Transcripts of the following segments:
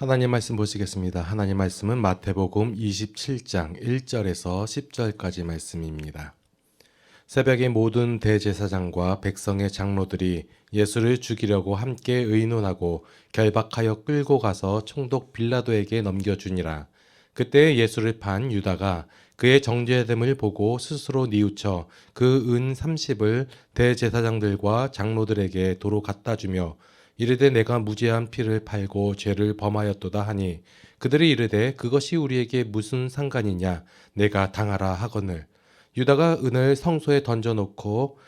하나님 말씀 보시겠습니다. 하나님 말씀은 마태복음 27장 1절에서 10절까지 말씀입니다. 새벽에 모든 대제사장과 백성의 장로들이 예수를 죽이려고 함께 의논하고 결박하여 끌고 가서 총독 빌라도에게 넘겨주니라. 그때 예수를 판 유다가 그의 정죄됨을 보고 스스로 뉘우쳐 그 은 30을 대제사장들과 장로들에게 도로 갖다 주며 이르되 내가 무죄한 피를 팔고 죄를 범하였도다 하니 그들이 이르되 그것이 우리에게 무슨 상관이냐? 내가 당하라 하거늘. 유다가 은을 성소에 던져놓고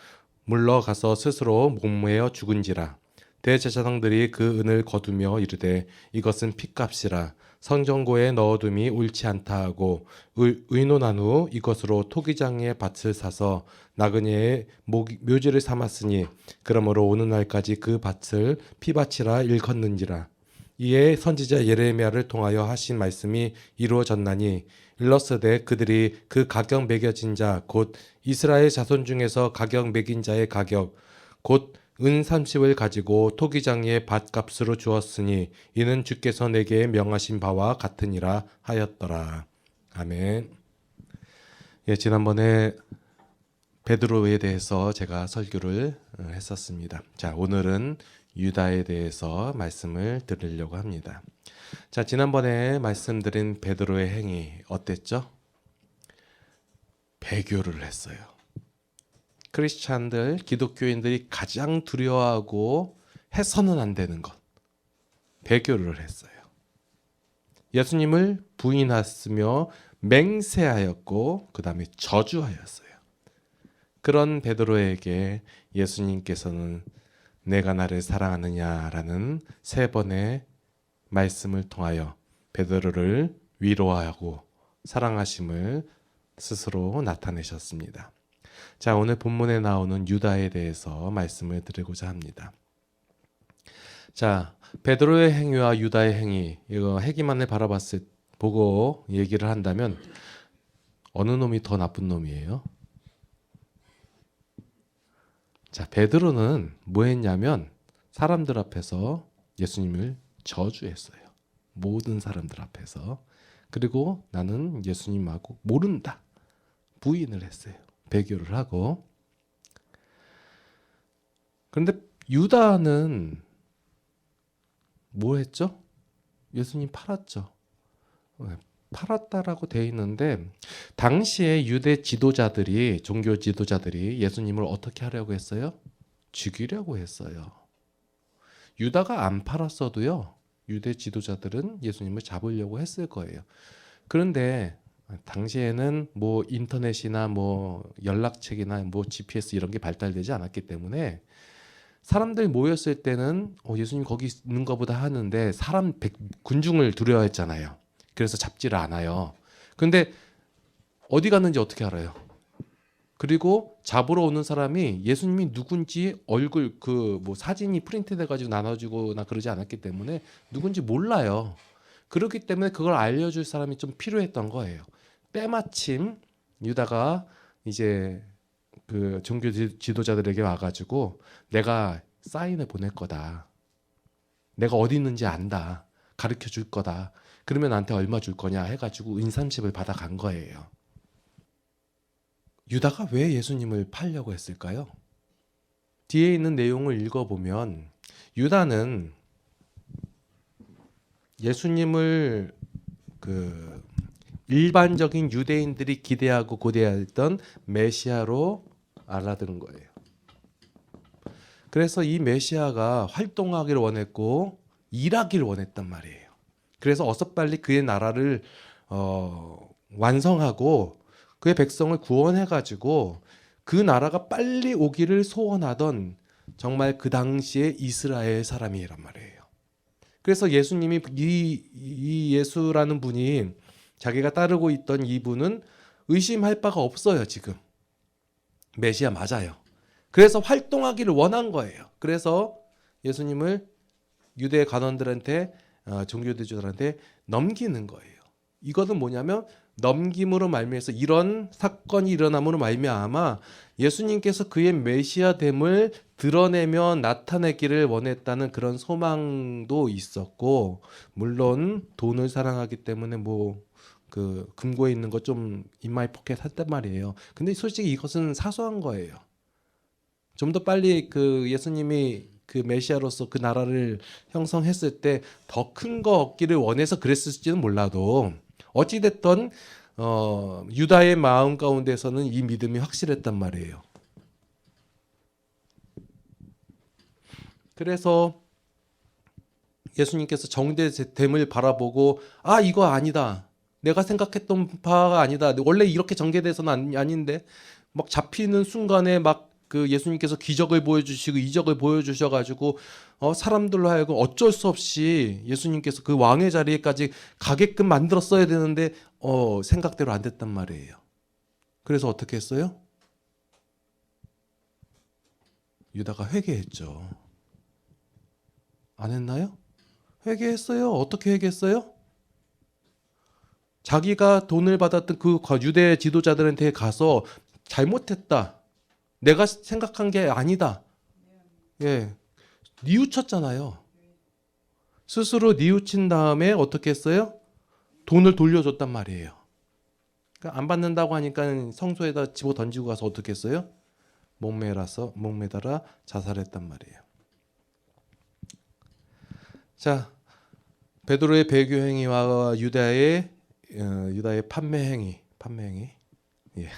물러가서 스스로 목매어 죽은지라. 대제사장들이 그 은을 거두며 이르되 이것은 핏값이라 성전고에 넣어둠이 옳지 않다 하고 의- 의논한 후 이것으로 토기장의 밭을 사서 나그네의 목- 묘지를 삼았으니 그러므로 오는 날까지 그 밭을 피밭이라 일컫는지라. 이에 선지자 예레미야를 통하여 하신 말씀이 이루어졌나니 일러스되 그들이 그 가격 매겨진 자 곧 이스라엘 자손 중에서 가격 매긴 자의 가격 곧 은 30을 가지고 토기장의 밭값으로 주었으니 이는 주께서 내게 명하신 바와 같으니라 하였더라. 아멘. 예, 지난번에 베드로에 대해서 제가 설교를 어, 했었습니다. 자, 오늘은 유다에 대해서 말씀을 드리려고 합니다. 자, 지난번에 말씀드린 베드로의 행위 어땠죠? 배교를 했어요. 크리스찬들, 기독교인들이 가장 두려워하고 해서는 안 되는 것. 배교를 했어요. 예수님을 부인했으며 맹세하였고 그다음에 저주하였어요. 그런 베드로에게 예수님께서는 내가 나를 사랑하느냐라는 세 번의 말씀을 통하여 베드로를 위로하고 사랑하심을 스스로 나타내셨습니다. 자, 오늘 본문에 나오는 유다에 대해서 말씀을 드리고자 합니다. 자, 베드로의 행위와 유다의 행위, 이거 행위만을 바라봤을 보고 얘기를 한다면 어느 놈이 더 나쁜 놈이에요? 자, 베드로는 뭐 했냐면 사람들 앞에서 예수님을 저주했어요. 모든 사람들 앞에서. 그리고 나는 예수님하고 모른다. 부인을 했어요. 배교를 하고. 그런데 유다는 뭐 했죠? 예수님 팔았죠. 네, 팔았다라고 돼 있는데 당시에 유대 지도자들이 종교 지도자들이 예수님을 어떻게 하려고 했어요? 죽이려고 했어요. 유다가 안 팔았어도요. 유대 지도자들은 예수님을 잡으려고 했을 거예요. 그런데 당시에는 뭐 인터넷이나 뭐 연락책이나 뭐 GPS 이런 게 발달되지 않았기 때문에 사람들 모였을 때는 어, 예수님 거기 있는 것보다 하는데 사람 백, 군중을 두려워했잖아요. 그래서 잡지를 않아요. 근데 어디 갔는지 어떻게 알아요? 그리고 잡으러 오는 사람이 예수님이 누군지 얼굴 그 뭐 사진이 프린트돼 가지고 나눠주거나 그러지 않았기 때문에 누군지 몰라요. 그렇기 때문에 그걸 알려줄 사람이 좀 필요했던 거예요. 때마침 유다가 이제 그 종교 지- 지도자들에게 와가지고 내가 사인을 보낼 거다. 내가 어디 있는지 안다. 가르쳐 줄 거다. 그러면 나한테 얼마 줄 거냐 해가지고 인삼십을 받아간 거예요. 유다가 왜 예수님을 팔려고 했을까요? 뒤에 있는 내용을 읽어보면 유다는 예수님을 그 일반적인 유대인들이 기대하고 고대했던 메시아로 알아들은 거예요. 그래서 이 메시아가 활동하기를 원했고 일하기를 원했단 말이에요. 그래서 어서 빨리 그의 나라를 어, 완성하고 그의 백성을 구원해 가지고 그 나라가 빨리 오기를 소원하던 정말 그 당시에 이스라엘 사람이란 말이에요. 그래서 예수님이 이, 이 예수라는 분이 자기가 따르고 있던 이분은 의심할 바가 없어요, 지금. 메시아 맞아요. 그래서 활동하기를 원한 거예요. 그래서 예수님을 유대 관원들한테 어, 종교대주들한테 넘기는 거예요. 이거는 뭐냐면 넘김으로 말미암아서 이런 사건이 일어남으로 말미암아 예수님께서 그의 메시아됨을 드러내며 나타내기를 원했다는 그런 소망도 있었고 물론 돈을 사랑하기 때문에 뭐 그 금고에 있는 거좀 인마이 포켓 했단 말이에요. 근데 솔직히 이것은 사소한 거예요. 좀 더 빨리 그 예수님이 그 메시아로서 그 나라를 형성했을 때 더 큰 거 얻기를 원해서 그랬을지는 몰라도 어찌 됐던 어 유다의 마음 가운데서는 이 믿음이 확실했단 말이에요. 그래서 예수님께서 정제됨을 바라보고 아 이거 아니다. 내가 생각했던 바가 아니다. 원래 이렇게 전개돼서는 아니- 아닌데 막 잡히는 순간에 막 그 예수님께서 기적을 보여주시고 이적을 보여주셔가지고 어, 사람들로 하여금 어쩔 수 없이 예수님께서 그 왕의 자리에까지 가게끔 만들었어야 되는데 어, 생각대로 안 됐단 말이에요. 그래서 어떻게 했어요? 유다가 회개했죠. 안 했나요? 회개했어요. 어떻게 회개했어요? 자기가 돈을 받았던 그 유대 지도자들한테 가서 잘못했다. 내가 생각한 게 아니다. 예. 뉘우쳤잖아요. 스스로 뉘우친 다음에 어떻게 했어요? 돈을 돌려줬단 말이에요. 그러니까 안 받는다고 하니까 성소에다 집어 던지고 가서 어떻게 했어요? 목매라서 목매달아 자살했단 말이에요. 자, 베드로의 배교 행위와 유다의 어, 유다의 판매 행위, 판매 행위. 예.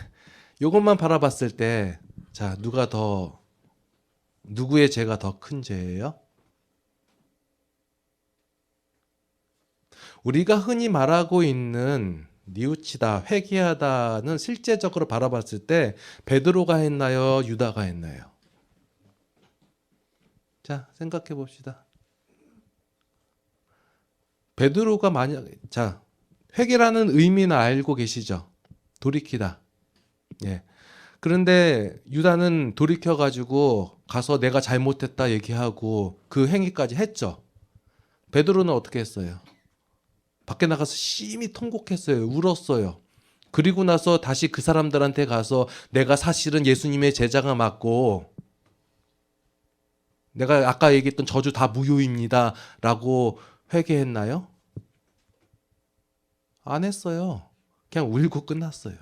요것만 바라봤을 때 자, 누가 더 누구의 죄가 더 큰 죄예요? 우리가 흔히 말하고 있는 뉘우치다, 회개하다는 실제적으로 바라봤을 때 베드로가 했나요? 유다가 했나요? 자, 생각해 봅시다. 베드로가 만약 자, 회개라는 의미는 알고 계시죠? 돌이키다. 예. 그런데 유다는 돌이켜 가지고 가서 내가 잘못했다 얘기하고 그 행위까지 했죠. 베드로는 어떻게 했어요? 밖에 나가서 심히 통곡했어요. 울었어요. 그리고 나서 다시 그 사람들한테 가서 내가 사실은 예수님의 제자가 맞고 내가 아까 얘기했던 저주 다 무효입니다라고 회개했나요? 안 했어요. 그냥 울고 끝났어요.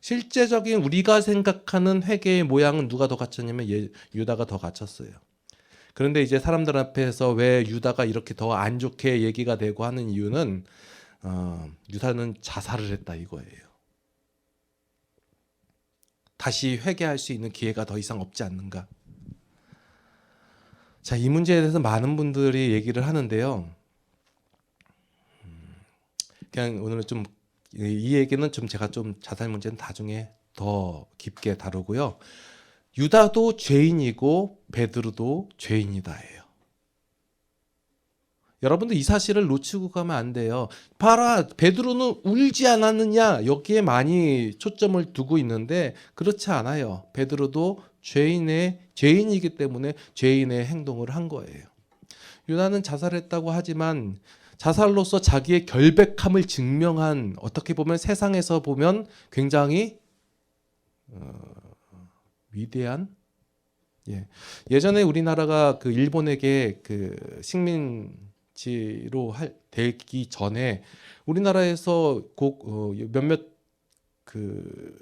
실제적인 우리가 생각하는 회개의 모양은 누가 더 갖췄냐면 예, 유다가 더 갖췄어요. 그런데 이제 사람들 앞에서 왜 유다가 이렇게 더 안 좋게 얘기가 되고 하는 이유는 어, 유다는 자살을 했다 이거예요. 다시 회개할 수 있는 기회가 더 이상 없지 않는가? 자, 이 문제에 대해서 많은 분들이 얘기를 하는데요. 음, 그냥 오늘은 좀 이 얘기는 좀 제가 좀 자살 문제는 나중에 더 깊게 다루고요. 유다도 죄인이고 베드로도 죄인이다예요. 여러분들 이 사실을 놓치고 가면 안 돼요. 봐라 베드로는 울지 않았느냐 여기에 많이 초점을 두고 있는데 그렇지 않아요. 베드로도 죄인의 죄인이기 때문에 죄인의 행동을 한 거예요. 유다는 자살했다고 하지만 자살로서 자기의 결백함을 증명한 어떻게 보면 세상에서 보면 굉장히 어, 위대한 예. 예전에 우리나라가 그 일본에게 그 식민지로 할, 되기 전에 우리나라에서 곡 어, 몇몇 그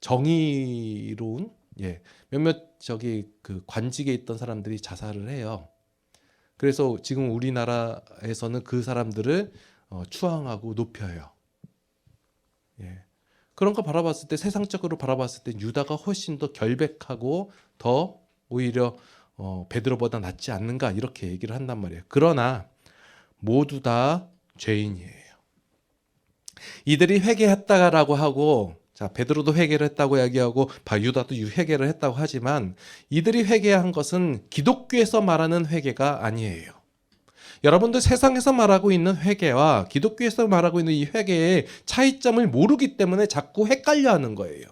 정의로운 예 몇몇 저기 그 관직에 있던 사람들이 자살을 해요. 그래서 지금 우리나라에서는 그 사람들을 어, 추앙하고 높여요. 예. 그런 거 바라봤을 때 세상적으로 바라봤을 때 유다가 훨씬 더 결백하고 더 오히려 어, 베드로보다 낫지 않는가 이렇게 얘기를 한단 말이에요. 그러나 모두 다 죄인이에요. 이들이 회개했다라고 하고 자 베드로도 회개를 했다고 이야기하고 바유다도 회개를 했다고 하지만 이들이 회개한 것은 기독교에서 말하는 회개가 아니에요. 여러분들 세상에서 말하고 있는 회개와 기독교에서 말하고 있는 이 회개의 차이점을 모르기 때문에 자꾸 헷갈려 하는 거예요.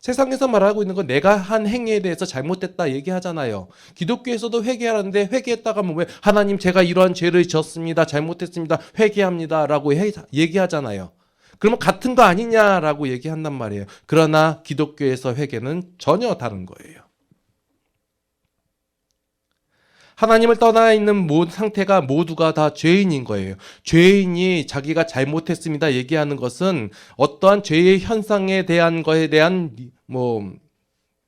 세상에서 말하고 있는 건 내가 한 행위에 대해서 잘못됐다 얘기하잖아요. 기독교에서도 회개하는데 회개했다가 하면 왜 하나님 제가 이러한 죄를 지었습니다. 잘못했습니다. 회개합니다라고 얘기하잖아요. 그러면 같은 거 아니냐라고 얘기한단 말이에요. 그러나 기독교에서 회개는 전혀 다른 거예요. 하나님을 떠나 있는 상태가 모두가 다 죄인인 거예요. 죄인이 자기가 잘못했습니다 얘기하는 것은 어떠한 죄의 현상에 대한 거에 대한 뭐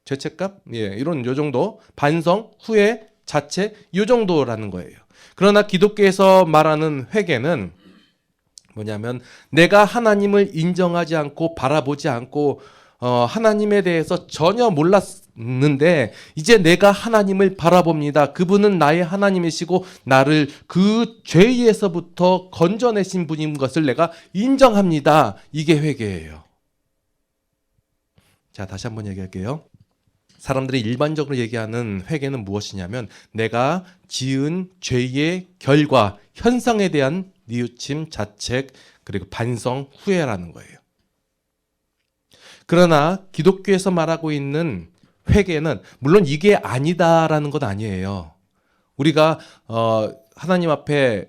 죄책감, 예, 이런 요 정도 반성, 후회, 자체 요 정도라는 거예요. 그러나 기독교에서 말하는 회개는 뭐냐면 내가 하나님을 인정하지 않고 바라보지 않고 어, 하나님에 대해서 전혀 몰랐는데 이제 내가 하나님을 바라봅니다. 그분은 나의 하나님이시고 나를 그 죄에서부터 건져내신 분인 것을 내가 인정합니다. 이게 회개예요. 자, 다시 한번 얘기할게요. 사람들이 일반적으로 얘기하는 회개는 무엇이냐면 내가 지은 죄의 결과, 현상에 대한 뉘우침, 자책, 그리고 반성, 후회라는 거예요. 그러나 기독교에서 말하고 있는 회개는 물론 이게 아니다라는 건 아니에요. 우리가 어, 하나님 앞에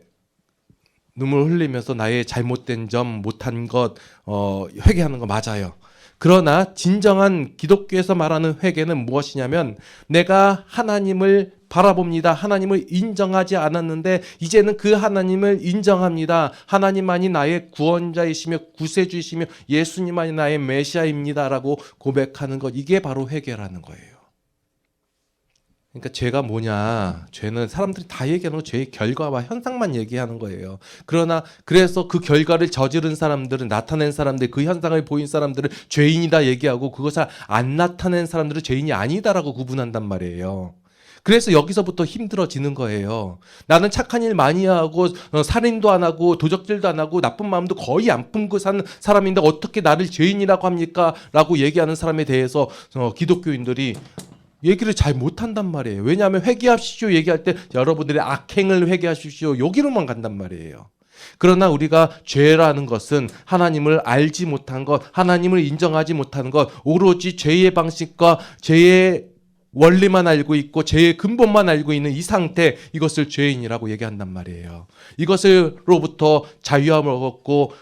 눈물 흘리면서 나의 잘못된 점, 못한 것 어, 회개하는 거 맞아요. 그러나 진정한 기독교에서 말하는 회개는 무엇이냐면 내가 하나님을 바라봅니다. 하나님을 인정하지 않았는데 이제는 그 하나님을 인정합니다. 하나님만이 나의 구원자이시며 구세주이시며 예수님만이 나의 메시아입니다라고 고백하는 것 이게 바로 회개라는 거예요. 그러니까 죄가 뭐냐? 죄는 사람들이 다 얘기하는 건 죄의 결과와 현상만 얘기하는 거예요. 그러나 그래서 그 결과를 저지른 사람들은 나타낸 사람들, 그 현상을 보인 사람들을 죄인이다 얘기하고 그것을 안 나타낸 사람들은 죄인이 아니다라고 구분한단 말이에요. 그래서 여기서부터 힘들어지는 거예요. 나는 착한 일 많이 하고 어, 살인도 안 하고 도적질도 안 하고 나쁜 마음도 거의 안 품고 사는 사람인데 어떻게 나를 죄인이라고 합니까? 라고 얘기하는 사람에 대해서 어, 기독교인들이 얘기를 잘 못한단 말이에요. 왜냐하면 회개하십시오 얘기할 때 여러분들의 악행을 회개하십시오 여기로만 간단 말이에요. 그러나 우리가 죄라는 것은 하나님을 알지 못한 것, 하나님을 인정하지 못하는 것, 오로지 죄의 방식과 죄의 원리만 알고 있고 죄의 근본만 알고 있는 이 상태 이것을 죄인이라고 얘기한단 말이에요. 이것으로부터 자유함을 얻고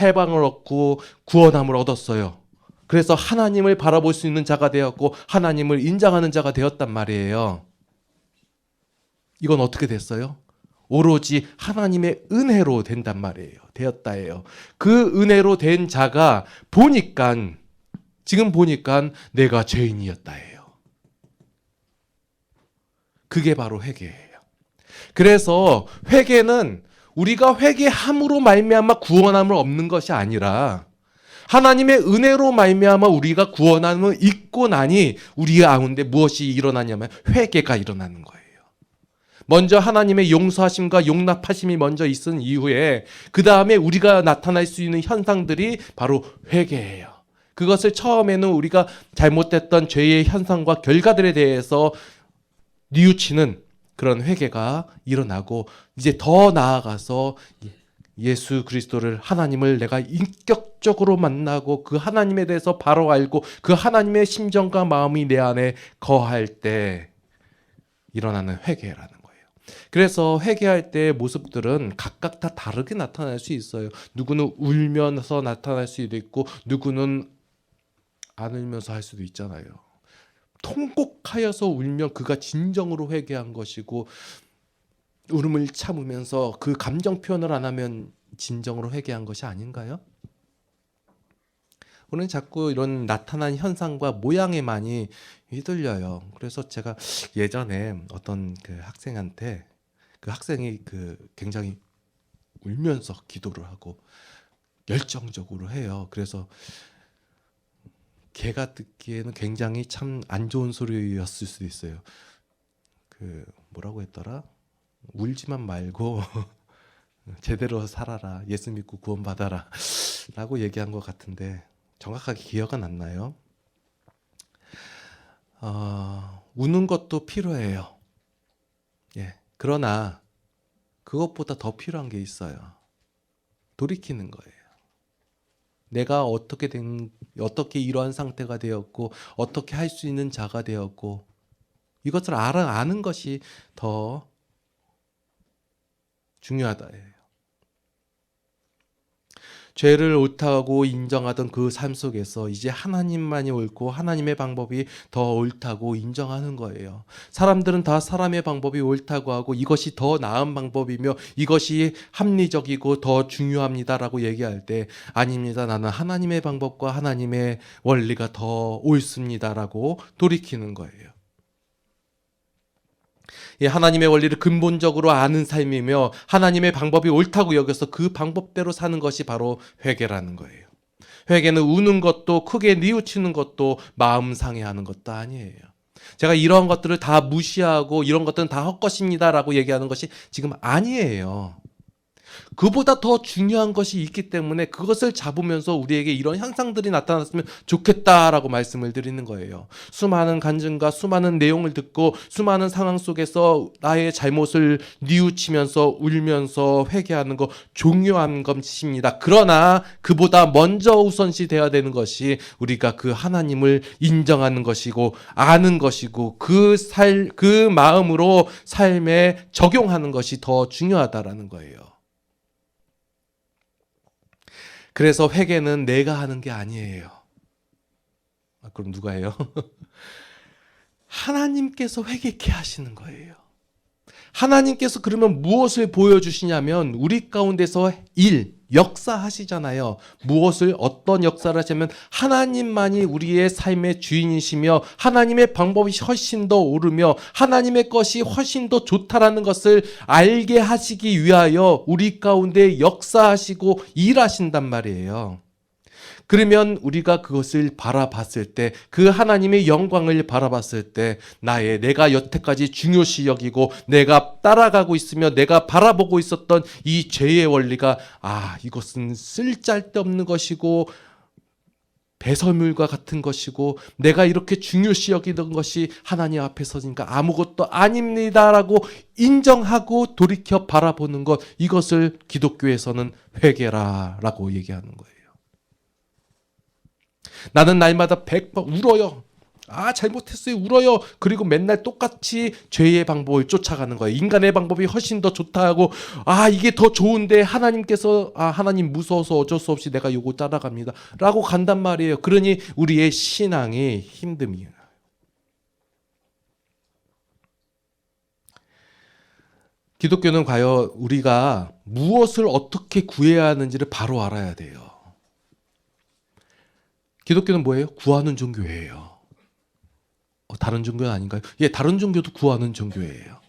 해방을 얻고 구원함을 얻었어요. 그래서 하나님을 바라볼 수 있는 자가 되었고 하나님을 인정하는 자가 되었단 말이에요. 이건 어떻게 됐어요? 오로지 하나님의 은혜로 된단 말이에요. 되었다예요. 그 은혜로 된 자가 보니까 지금 보니까 내가 죄인이었다예요. 그게 바로 회개예요. 그래서 회개는 우리가 회개함으로 말미암아 구원함을 얻는 것이 아니라 하나님의 은혜로 말미암아 우리가 구원함을 잊고 나니 우리 가운데 무엇이 일어나냐면 회개가 일어나는 거예요. 먼저 하나님의 용서하심과 용납하심이 먼저 있은 이후에 그 다음에 우리가 나타날 수 있는 현상들이 바로 회개예요. 그것을 처음에는 우리가 잘못됐던 죄의 현상과 결과들에 대해서 뉘우치는 그런 회개가 일어나고 이제 더 나아가서 예수 그리스도를 하나님을 내가 인격적으로 만나고 그 하나님에 대해서 바로 알고 그 하나님의 심정과 마음이 내 안에 거할 때 일어나는 회개라는 거예요. 그래서 회개할 때 모습들은 각각 다 다르게 나타날 수 있어요. 누구는 울면서 나타날 수도 있고 누구는 안 울면서 할 수도 있잖아요. 통곡하여서 울면 그가 진정으로 회개한 것이고 울음을 참으면서 그 감정 표현을 안 하면 진정으로 회개한 것이 아닌가요? 우리는 자꾸 이런 나타난 현상과 모양에 많이 휘둘려요. 그래서 제가 예전에 어떤 그 학생한테 그 학생이 그 굉장히 울면서 기도를 하고 열정적으로 해요. 그래서 걔가 듣기에는 굉장히 참 안 좋은 소리였을 수도 있어요. 그 뭐라고 했더라? 울지만 말고 제대로 살아라. 예수 믿고 구원받아라. 라고 얘기한 것 같은데 정확하게 기억은 안 나요. 어, 우는 것도 필요해요. 예. 그러나 그것보다 더 필요한 게 있어요. 돌이키는 거예요. 내가 어떻게 된 어떻게 이러한 상태가 되었고 어떻게 할 수 있는 자가 되었고 이것을 알아 아는 것이 더 중요하다예요. 죄를 옳다고 인정하던 그 삶 속에서 이제 하나님만이 옳고 하나님의 방법이 더 옳다고 인정하는 거예요. 사람들은 다 사람의 방법이 옳다고 하고 이것이 더 나은 방법이며 이것이 합리적이고 더 중요합니다라고 얘기할 때 아닙니다. 나는 하나님의 방법과 하나님의 원리가 더 옳습니다라고 돌이키는 거예요. 이 하나님의 원리를 근본적으로 아는 삶이며 하나님의 방법이 옳다고 여겨서 그 방법대로 사는 것이 바로 회개라는 거예요. 회개는 우는 것도 크게 뉘우치는 것도 마음 상해하는 것도 아니에요. 제가 이러한 것들을 다 무시하고 이런 것들은 다 헛것입니다라고 얘기하는 것이 지금 아니에요. 그보다 더 중요한 것이 있기 때문에 그것을 잡으면서 우리에게 이런 현상들이 나타났으면 좋겠다라고 말씀을 드리는 거예요. 수많은 간증과 수많은 내용을 듣고 수많은 상황 속에서 나의 잘못을 뉘우치면서 울면서 회개하는 거 중요한 것입니다. 그러나 그보다 먼저 우선시 되어야 되는 것이 우리가 그 하나님을 인정하는 것이고 아는 것이고 그 살, 그 마음으로 삶에 적용하는 것이 더 중요하다라는 거예요. 그래서 회개는 내가 하는 게 아니에요. 아, 그럼 누가 해요? 하나님께서 회개케 하시는 거예요. 하나님께서 그러면 무엇을 보여주시냐면 우리 가운데서 일, 역사하시잖아요. 무엇을 어떤 역사를 하시면 하나님만이 우리의 삶의 주인이시며 하나님의 방법이 훨씬 더 옳으며 하나님의 것이 훨씬 더 좋다라는 것을 알게 하시기 위하여 우리 가운데 역사하시고 일하신단 말이에요. 그러면 우리가 그것을 바라봤을 때, 그 하나님의 영광을 바라봤을 때, 나의 내가 여태까지 중요시 여기고, 내가 따라가고 있으며, 내가 바라보고 있었던 이 죄의 원리가, 아, 이것은 쓸데없는 것이고, 배설물과 같은 것이고, 내가 이렇게 중요시 여기던 것이 하나님 앞에 서니까 아무것도 아닙니다라고 인정하고 돌이켜 바라보는 것, 이것을 기독교에서는 회개라라고 얘기하는 거예요. 나는 날마다 백번 울어요. 아, 잘못했어요. 울어요. 그리고 맨날 똑같이 죄의 방법을 쫓아가는 거예요. 인간의 방법이 훨씬 더 좋다 하고, 아, 이게 더 좋은데 하나님께서, 아, 하나님 무서워서 어쩔 수 없이 내가 요거 따라갑니다. 라고 간단 말이에요. 그러니 우리의 신앙이 힘듦이에요. 기독교는 과연 우리가 무엇을 어떻게 구해야 하는지를 바로 알아야 돼요. 기독교는 뭐예요? 구하는 종교예요. 어, 다른 종교는 아닌가요? 예, 다른 종교도 구하는 종교예요.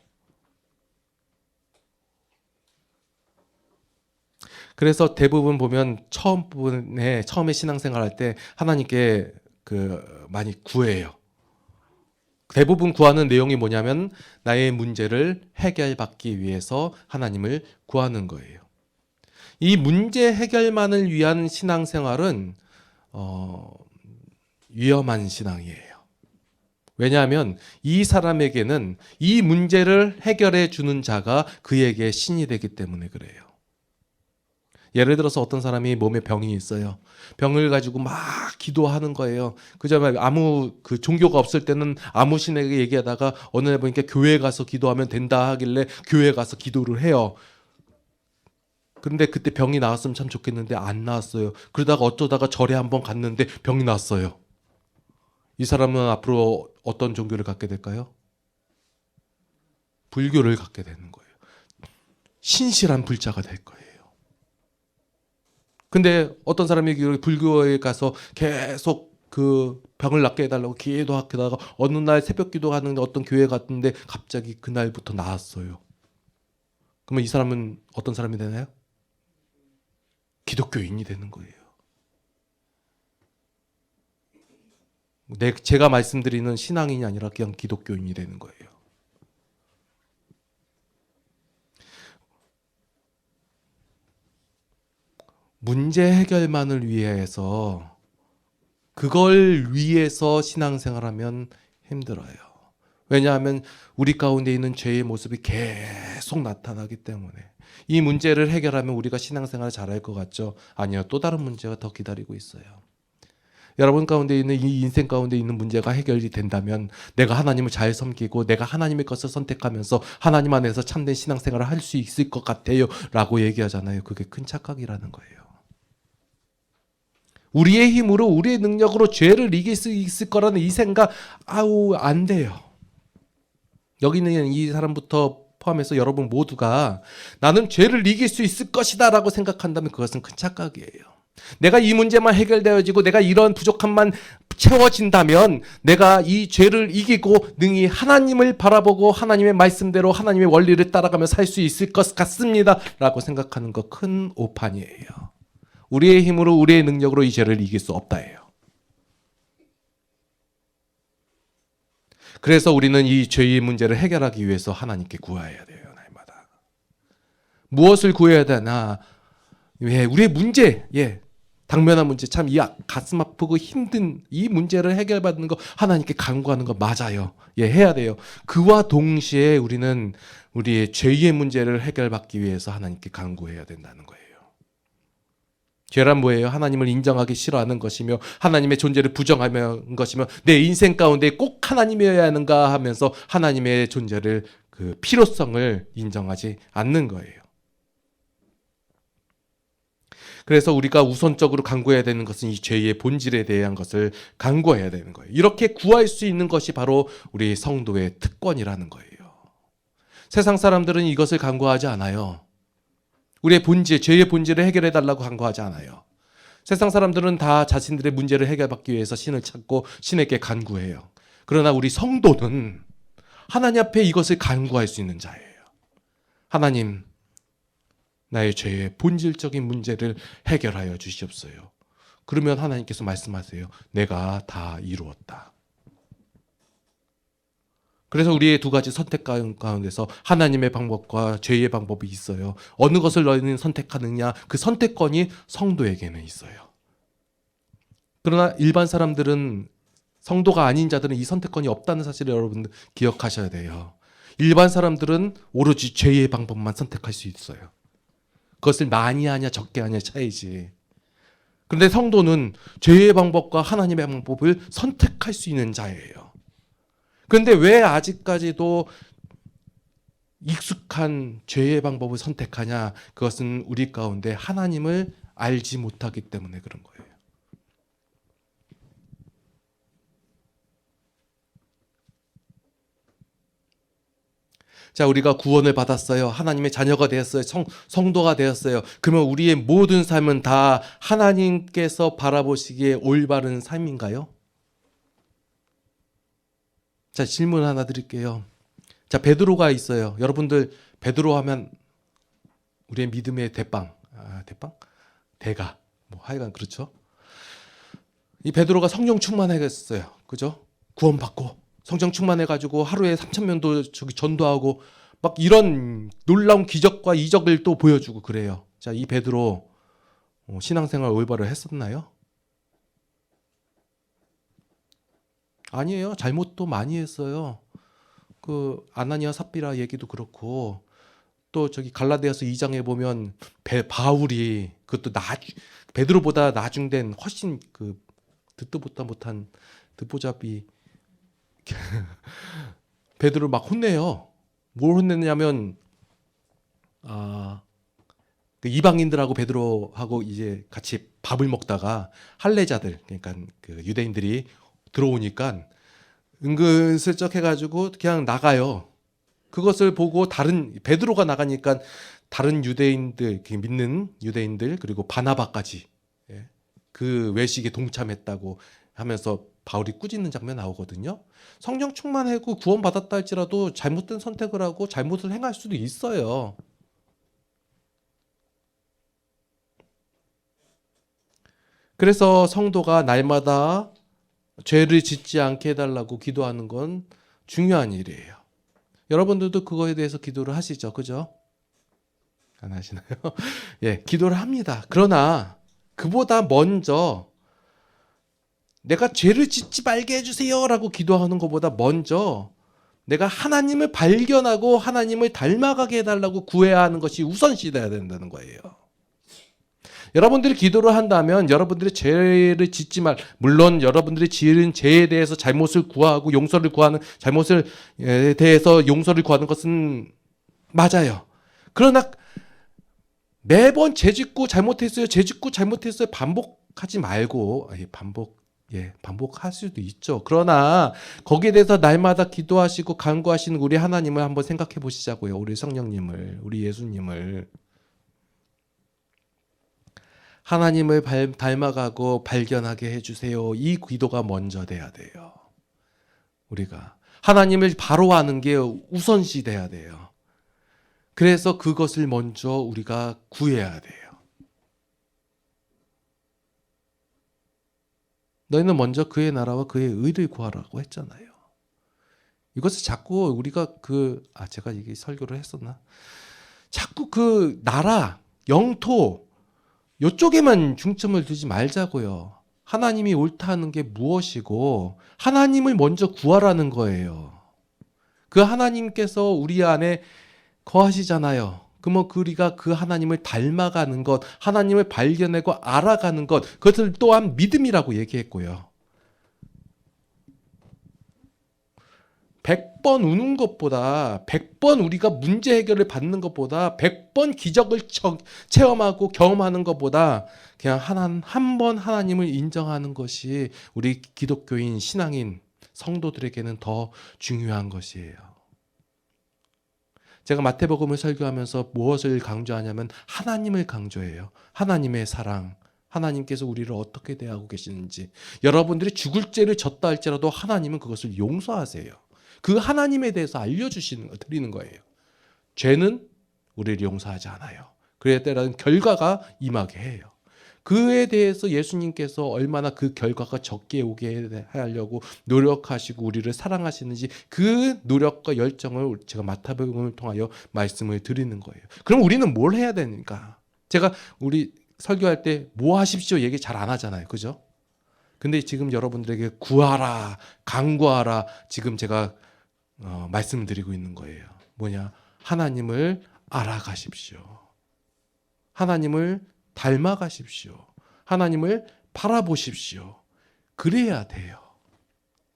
그래서 대부분 보면 처음 부분에 처음에 신앙생활 할 때 하나님께 그 많이 구해요. 대부분 구하는 내용이 뭐냐면 나의 문제를 해결받기 위해서 하나님을 구하는 거예요. 이 문제 해결만을 위한 신앙생활은 어, 위험한 신앙이에요. 왜냐하면 이 사람에게는 이 문제를 해결해 주는 자가 그에게 신이 되기 때문에 그래요. 예를 들어서 어떤 사람이 몸에 병이 있어요. 병을 가지고 막 기도하는 거예요. 그저 아무 그 종교가 없을 때는 아무 신에게 얘기하다가 어느 날 보니까 교회 가서 기도하면 된다 하길래 교회 가서 기도를 해요. 그런데 그때 병이 나왔으면 참 좋겠는데 안 나왔어요. 그러다가 어쩌다가 절에 한번 갔는데 병이 났어요. 이 사람은 앞으로 어떤 종교를 갖게 될까요? 불교를 갖게 되는 거예요. 신실한 불자가 될 거예요. 근데 어떤 사람이 불교에 가서 계속 그 병을 낫게 해달라고 기회도 하다가 어느 날 새벽 기도하는데 어떤 교회 갔는데 갑자기 그날부터 나았어요. 그러면 이 사람은 어떤 사람이 되나요? 기독교인이 되는 거예요. 내, 제가 말씀드리는 신앙인이 아니라 그냥 기독교인이 되는 거예요. 문제 해결만을 위해서 그걸 위해서 신앙생활하면 힘들어요. 왜냐하면 우리 가운데 있는 죄의 모습이 계속 나타나기 때문에 이 문제를 해결하면 우리가 신앙생활을 잘할 것 같죠? 아니요. 또 다른 문제가 더 기다리고 있어요. 여러분 가운데 있는 이 인생 가운데 있는 문제가 해결이 된다면 내가 하나님을 잘 섬기고 내가 하나님의 것을 선택하면서 하나님 안에서 참된 신앙생활을 할 수 있을 것 같아요. 라고 얘기하잖아요. 그게 큰 착각이라는 거예요. 우리의 힘으로 우리의 능력으로 죄를 이길 수 있을 거라는 이 생각 아우 안 돼요. 여기 있는 이 사람부터 포함해서 여러분 모두가 나는 죄를 이길 수 있을 것이다 라고 생각한다면 그것은 큰 착각이에요. 내가 이 문제만 해결되어지고 내가 이런 부족함만 채워진다면 내가 이 죄를 이기고 능히 하나님을 바라보고 하나님의 말씀대로 하나님의 원리를 따라가며 살 수 있을 것 같습니다 라고 생각하는 거 큰 오판이에요. 우리의 힘으로 우리의 능력으로 이 죄를 이길 수 없다예요. 그래서 우리는 이 죄의 문제를 해결하기 위해서 하나님께 구해야 돼요, 날마다. 무엇을 구해야 되나? 예, 우리의 문제, 예, 당면한 문제, 참 이 가슴 아프고 힘든 이 문제를 해결받는 거 하나님께 간구하는 거 맞아요. 예, 해야 돼요. 그와 동시에 우리는 우리의 죄의 문제를 해결받기 위해서 하나님께 간구해야 된다는 거예요. 죄란 뭐예요? 하나님을 인정하기 싫어하는 것이며 하나님의 존재를 부정하는 것이며 내 인생 가운데 꼭 하나님이어야 하는가 하면서 하나님의 존재를 그 필요성을 인정하지 않는 거예요. 그래서 우리가 우선적으로 강구해야 되는 것은 이 죄의 본질에 대한 것을 강구해야 되는 거예요. 이렇게 구할 수 있는 것이 바로 우리 성도의 특권이라는 거예요. 세상 사람들은 이것을 강구하지 않아요. 우리의 본질, 죄의 본질을 해결해 달라고 간구하지 않아요. 세상 사람들은 다 자신들의 문제를 해결받기 위해서 신을 찾고 신에게 간구해요. 그러나 우리 성도는 하나님 앞에 이것을 간구할 수 있는 자예요. 하나님, 나의 죄의 본질적인 문제를 해결하여 주시옵소요. 그러면 하나님께서 말씀하세요. 내가 다 이루었다. 그래서 우리의 두 가지 선택 가운데서 하나님의 방법과 죄의 방법이 있어요. 어느 것을 너희는 선택하느냐 그 선택권이 성도에게는 있어요. 그러나 일반 사람들은 성도가 아닌 자들은 이 선택권이 없다는 사실을 여러분들 기억하셔야 돼요. 일반 사람들은 오로지 죄의 방법만 선택할 수 있어요. 그것을 많이 하냐 적게 하냐 차이지. 그런데 성도는 죄의 방법과 하나님의 방법을 선택할 수 있는 자예요. 그런데 왜 아직까지도 익숙한 죄의 방법을 선택하냐? 그것은 우리 가운데 하나님을 알지 못하기 때문에 그런 거예요. 자, 우리가 구원을 받았어요. 하나님의 자녀가 되었어요. 성, 성도가 되었어요. 그러면 우리의 모든 삶은 다 하나님께서 바라보시기에 올바른 삶인가요? 자, 질문 하나 드릴게요. 자, 베드로가 있어요. 여러분들 베드로 하면 우리의 믿음의 대빵. 아, 대빵? 대가. 뭐 하여간 그렇죠. 이 베드로가 성령 충만해졌어요. 그죠? 구원받고 성령 충만해 가지고 하루에 3천 명도 저기 전도하고 막 이런 놀라운 기적과 이적을 또 보여주고 그래요. 자, 이 베드로 어, 신앙생활 올바로 했었나요? 아니에요. 잘못도 많이 했어요. 그 아나니아 삽비라 얘기도 그렇고 또 저기 갈라디아서 2장에 보면 배, 바울이 그것도 나 베드로보다 나중된 훨씬 그 듣도 보다 못한 듣보잡이 베드로 막 혼내요. 뭘 혼냈냐면 아 그 이방인들하고 베드로하고 이제 같이 밥을 먹다가 할례자들 그러니까 그 유대인들이 들어오니까 은근슬쩍 해가지고 그냥 나가요. 그것을 보고 다른 베드로가 나가니까 다른 유대인들 믿는 유대인들 그리고 바나바까지 예, 그 외식에 동참했다고 하면서 바울이 꾸짖는 장면 나오거든요. 성령 충만하고 구원 받았다 할지라도 잘못된 선택을 하고 잘못을 행할 수도 있어요. 그래서 성도가 날마다 죄를 짓지 않게 해달라고 기도하는 건 중요한 일이에요. 여러분들도 그거에 대해서 기도를 하시죠. 그죠? 안 하시나요? 예, 기도를 합니다. 그러나 그보다 먼저 내가 죄를 짓지 말게 해주세요라고 기도하는 것보다 먼저 내가 하나님을 발견하고 하나님을 닮아가게 해달라고 구해야 하는 것이 우선시 돼야 된다는 거예요. 여러분들이 기도를 한다면 여러분들이 죄를 짓지 말 물론 여러분들이 지은 죄에 대해서 잘못을 구하고 용서를 구하는 잘못을 대해서 용서를 구하는 것은 맞아요. 그러나 매번 죄 짓고 잘못했어요. 죄 짓고 잘못했어요. 반복 반복하지 말고 예, 반복 예, 반복할 수도 있죠. 그러나 거기에 대해서 날마다 기도하시고 간구하시는 우리 하나님을 한번 생각해 보시자고요. 우리 성령님을, 우리 예수님을 하나님을 발- 닮아가고 발견하게 해주세요. 이 기도가 먼저 돼야 돼요. 우리가 하나님을 바로 아는 게 우선시 돼야 돼요. 그래서 그것을 먼저 우리가 구해야 돼요. 너희는 먼저 그의 나라와 그의 의를 구하라고 했잖아요. 이것을 자꾸 우리가 그, 아, 제가 이게 설교를 했었나? 자꾸 그 나라, 영토, 요쪽에만 중점을 두지 말자고요. 하나님이 옳다는 게 무엇이고, 하나님을 먼저 구하라는 거예요. 그 하나님께서 우리 안에 거하시잖아요. 그러면 우리가 그 하나님을 닮아가는 것, 하나님을 발견하고 알아가는 것, 그것을 또한 믿음이라고 얘기했고요. 100번 우는 것보다 100번 우리가 문제 해결을 받는 것보다 100번 기적을 쳐- 체험하고 경험하는 것보다 그냥 하나 한번 하나님을 인정하는 것이 우리 기독교인 신앙인 성도들에게는 더 중요한 것이에요. 제가 마태복음을 설교하면서 무엇을 강조하냐면 하나님을 강조해요. 하나님의 사랑. 하나님께서 우리를 어떻게 대하고 계시는지. 여러분들이 죽을 죄를 졌다 할지라도 하나님은 그것을 용서하세요. 그 하나님에 대해서 알려주시는 거, 드리는 거예요. 죄는 우리를 용서하지 않아요. 그에 따른 결과가 임하게 해요. 그에 대해서 예수님께서 얼마나 그 결과가 적게 오게 하려고 노력하시고 우리를 사랑하시는지 그 노력과 열정을 제가 마태복음을 통하여 말씀을 드리는 거예요. 그럼 우리는 뭘 해야 되니까? 제가 우리 설교할 때 뭐 하십시오 얘기 잘 안 하잖아요. 그죠? 근데 지금 여러분들에게 구하라, 강구하라 지금 제가 어, 말씀을 드리고 있는 거예요. 뭐냐? 하나님을 알아가십시오. 하나님을 닮아가십시오. 하나님을 바라보십시오. 그래야 돼요.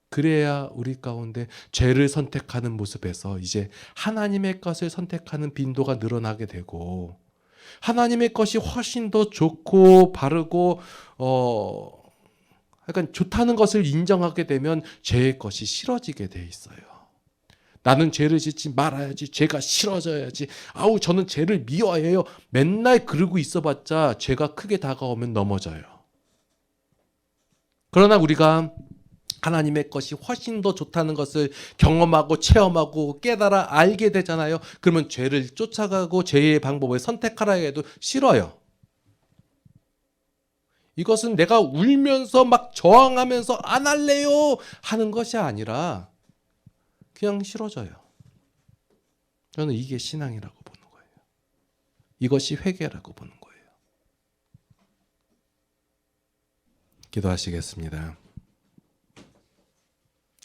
그래야 우리 가운데 죄를 선택하는 모습에서 이제 하나님의 것을 선택하는 빈도가 늘어나게 되고 하나님의 것이 훨씬 더 좋고 바르고 어 약간 좋다는 것을 인정하게 되면 죄의 것이 싫어지게 돼 있어요. 나는 죄를 짓지 말아야지. 죄가 싫어져야지. 아우 저는 죄를 미워해요. 맨날 그러고 있어봤자 죄가 크게 다가오면 넘어져요. 그러나 우리가 하나님의 것이 훨씬 더 좋다는 것을 경험하고 체험하고 깨달아 알게 되잖아요. 그러면 죄를 쫓아가고 죄의 방법을 선택하라 해도 싫어요. 이것은 내가 울면서 막 저항하면서 안 할래요 하는 것이 아니라 그냥 싫어져요. 저는 이게 신앙이라고 보는 거예요. 이것이 회개라고 보는 거예요. 기도하시겠습니다.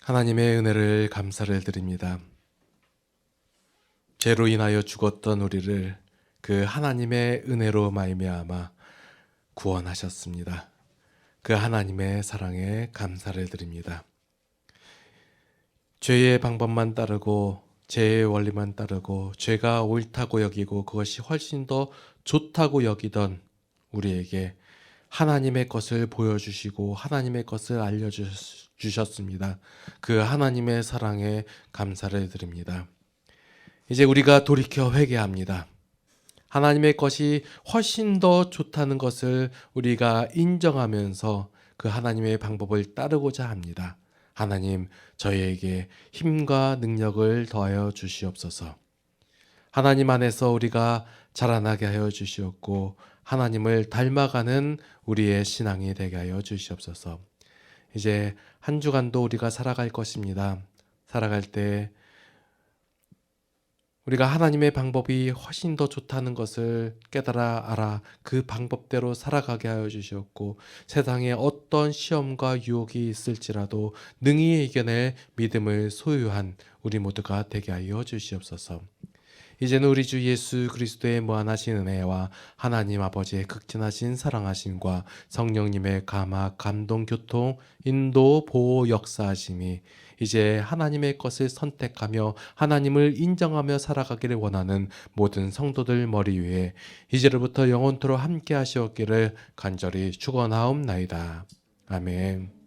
하나님의 은혜를 감사를 드립니다. 죄로 인하여 죽었던 우리를 그 하나님의 은혜로 말미암아 구원하셨습니다. 그 하나님의 사랑에 감사를 드립니다. 죄의 방법만 따르고 죄의 원리만 따르고 죄가 옳다고 여기고 그것이 훨씬 더 좋다고 여기던 우리에게 하나님의 것을 보여주시고 하나님의 것을 알려주셨습니다. 그 하나님의 사랑에 감사를 드립니다. 이제 우리가 돌이켜 회개합니다. 하나님의 것이 훨씬 더 좋다는 것을 우리가 인정하면서 그 하나님의 방법을 따르고자 합니다. 하나님, 저희에게 힘과 능력을 더하여 주시옵소서. 하나님 안에서 우리가 자라나게 하여 주시옵고, 하나님을 닮아가는 우리의 신앙이 되게 하여 주시옵소서. 이제 한 주간도 우리가 살아갈 것입니다. 살아갈 때 우리가 하나님의 방법이 훨씬 더 좋다는 것을 깨달아 알아 그 방법대로 살아가게 하여 주시옵고 세상에 어떤 시험과 유혹이 있을지라도 능히 이겨낼 믿음을 소유한 우리 모두가 되게 하여 주시옵소서. 이제는 우리 주 예수 그리스도의 무한하신 은혜와 하나님 아버지의 극진하신 사랑하심과 성령님의 감화, 감동, 교통, 인도, 보호, 역사하심이 이제 하나님의 것을 선택하며 하나님을 인정하며 살아가기를 원하는 모든 성도들 머리 위에 이제로부터 영원토로 함께 하시옵기를 간절히 축원하옵나이다. 아멘.